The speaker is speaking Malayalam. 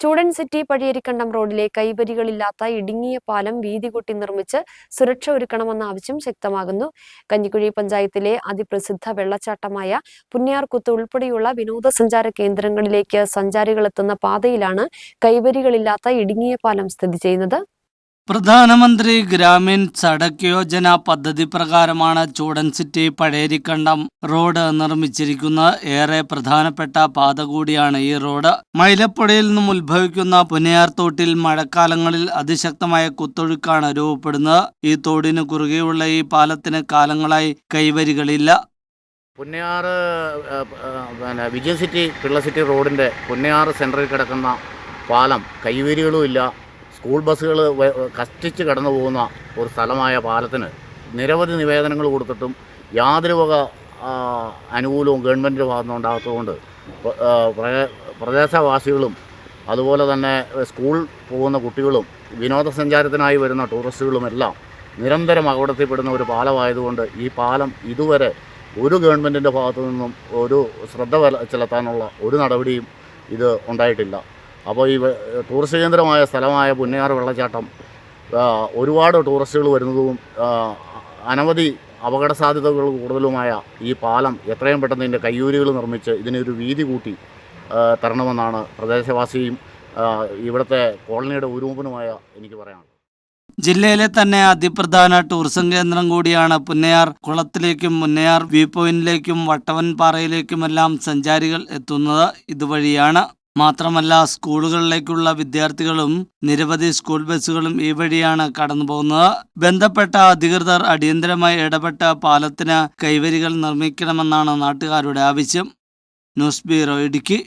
ചൂടൻ സിറ്റി പഴയരിക്കണ്ടം റോഡിലെ കൈവരികളില്ലാത്ത ഇടുങ്ങിയ പാലം വീതി കൂട്ടി നിർമ്മിച്ച് സുരക്ഷ ഒരുക്കണമെന്ന ആവശ്യം ശക്തമാകുന്നു. കഞ്ഞിക്കുഴി പഞ്ചായത്തിലെ അതിപ്രസിദ്ധ വെള്ളച്ചാട്ടമായ പുണ്യാർകുത്ത് ഉൾപ്പെടെയുള്ള വിനോദസഞ്ചാര കേന്ദ്രങ്ങളിലേക്ക് സഞ്ചാരികളെത്തുന്ന പാതയിലാണ് കൈവരികളില്ലാത്ത ഇടുങ്ങിയ പാലം സ്ഥിതി ചെയ്യുന്നത്. പ്രധാനമന്ത്രി ഗ്രാമീൺ സടക് യോജന പദ്ധതി പ്രകാരമാണ് ചൂടൻ സിറ്റി പഴേരിക്കണ്ടം റോഡ് നിർമ്മിച്ചിരിക്കുന്ന ഏറെ പ്രധാനപ്പെട്ട പാത കൂടിയാണ് ഈ റോഡ്. മൈലപ്പുഴയിൽ നിന്നും ഉത്ഭവിക്കുന്ന പുനയാർത്തോട്ടിൽ മഴക്കാലങ്ങളിൽ അതിശക്തമായ കുത്തൊഴുക്കാണ് രൂപപ്പെടുന്നത്. ഈ തോടിന് കുറുകെയുള്ള ഈ പാലത്തിന് കാലങ്ങളായി കൈവരികളില്ല. ഏഹ്, പിന്നെ വിജയ സിറ്റി പിള്ള സിറ്റി റോഡിന്റെ പുന്നയാറ് സെന്ററിൽ കിടക്കുന്ന പാലം കൈവരികളും ഇല്ല സ്കൂൾ ബസ്സുകൾ കഷ്ടിച്ച് കടന്നു പോകുന്ന ഒരു സ്ഥലമായ പാലത്തിന് നിരവധി നിവേദനങ്ങൾ കൊടുത്തിട്ടും യാതൊരു വക അനുകൂലവും ഗവൺമെന്റിന്റെ ഭാഗത്തുനിന്ന് പ്രദേ- പ്രദേശവാസികളും അതുപോലെ തന്നെ സ്കൂൾ പോകുന്ന കുട്ടികളും വിനോദസഞ്ചാരത്തിനായി വരുന്ന ടൂറിസ്റ്റുകളും എല്ലാം നിരന്തരം അപകടത്തിൽപ്പെടുന്ന ഒരു പാലമായതുകൊണ്ട് ഈ പാലം ഇതുവരെ ഒരു ഗവൺമെന്റിന്റെ ഭാഗത്തു നിന്നും ഒരു ശ്രദ്ധ ചെലുത്താനുള്ള ഒരു നടപടിയും ഇത് ഉണ്ടായിട്ടില്ല. അപ്പോൾ ഈ ടൂറിസ്റ്റ് കേന്ദ്രമായ സ്ഥലമായ പുന്നയാർ വെള്ളച്ചാട്ടം ഒരുപാട് ടൂറിസ്റ്റുകൾ വരുന്നതും അനവധി അപകട സാധ്യതകൾ കൂടുതലുമായ ഈ പാലം എത്രയും പെട്ടെന്ന് ഇതിന്റെ കയ്യൂരികൾ നിർമ്മിച്ച് ഇതിനൊരു വീതി കൂട്ടി തരണമെന്നാണ് പ്രദേശവാസിയും ഇവിടുത്തെ കോളനിയുടെ ഉരൂപനുമായ എനിക്ക് പറയാനുള്ളത്. ജില്ലയിലെ തന്നെ അതിപ്രധാന ടൂറിസം കേന്ദ്രം കൂടിയാണ് പുന്നയാർ. കുളത്തിലേക്കും മുന്നയാർ വ്യൂ പോയിന്റിലേക്കും വട്ടവൻ പാറയിലേക്കുമെല്ലാം സഞ്ചാരികൾ എത്തുന്നത് ഇതുവഴിയാണ്. മാത്രമല്ല സ്കൂളുകളിലേക്കുള്ള വിദ്യാർത്ഥികളും നിരവധി സ്കൂൾ ബസ്സുകളും ഈ വഴിയാണ് കടന്നുപോകുന്നത്. ബന്ധപ്പെട്ട അധികൃതർ അടിയന്തരമായി ഇടപെട്ട പാലത്തിന് കൈവരികൾ നിർമ്മിക്കണമെന്നാണ് നാട്ടുകാരുടെ ആവശ്യം. News bureau Idukki.